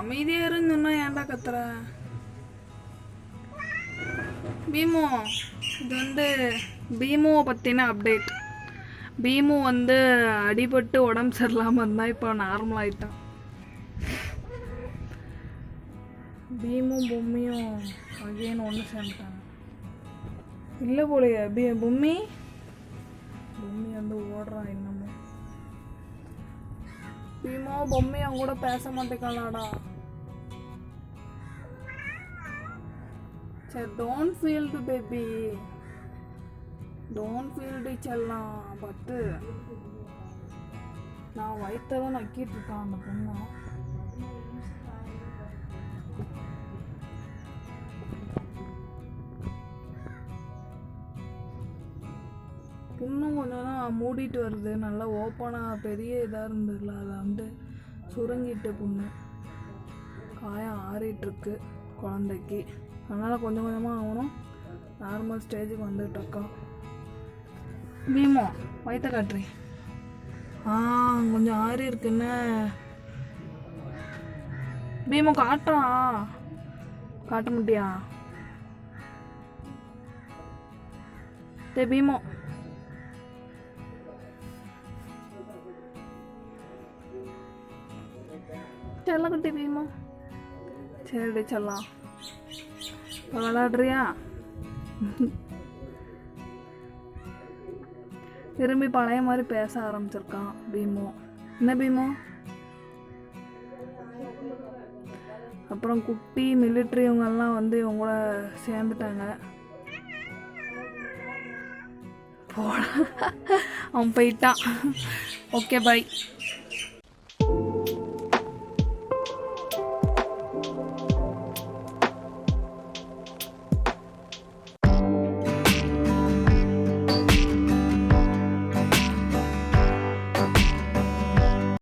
ஏன்டா கத்துற? பீமு இது வந்து பீமுவை பற்றின அப்டேட் பீமு வந்து அடிபட்டு உடம்பு சரியில்லாமல் இருந்தால் இப்போ நார்மல் ஆயிட்டான். பீமும் பொம்மியும் அகைன்னு ஒன்று சேர்ந்துட்டாங்க. இல்லை போலையே பீ பொம்மி? பொம்மி வந்து ஓடுறான் இன்னமும். பீமோ பொம்மி அவங்க கூட பேச மாட்டேங்கலாடா சரி don't field baby don't field செல்லாம் பட்டு. நான் வயிற்ற தான் நக்கிட்டு இருக்கான் அந்த பொண்ணு. இன்னும் கொஞ்சம் தான் மூடிட்டு வருது. நல்லா ஓப்பனாக பெரிய இதாக இருந்ததுல அதை வந்து சுருங்கிட்டு புண்ணு. காயம் ஆறிட்டுருக்கு குழந்தைக்கு. அதனால் கொஞ்சம் கொஞ்சமாக ஆகணும் நார்மல் ஸ்டேஜுக்கு வந்துட்டக்கா பீமோ வயிற்ற காட்டுறி ஆ கொஞ்சம் ஆறி இருக்குன்னு பீமோ காட்டுறா. காட்ட முடியா டே பீமோ. செல்லக்குட்டி பீமோ. சரி சொல்லலாம் இப்போ விளாடுறியா திரும்பி பழைய மாதிரி பேச ஆரம்பிச்சிருக்கான் பீமோ. என்ன பீமோ? அப்புறம் குட்டி மிலிட்ரி இவங்கெல்லாம் வந்து இவங்க கூட சேர்ந்துட்டாங்க. போட. அவன் போயிட்டான். Okay bye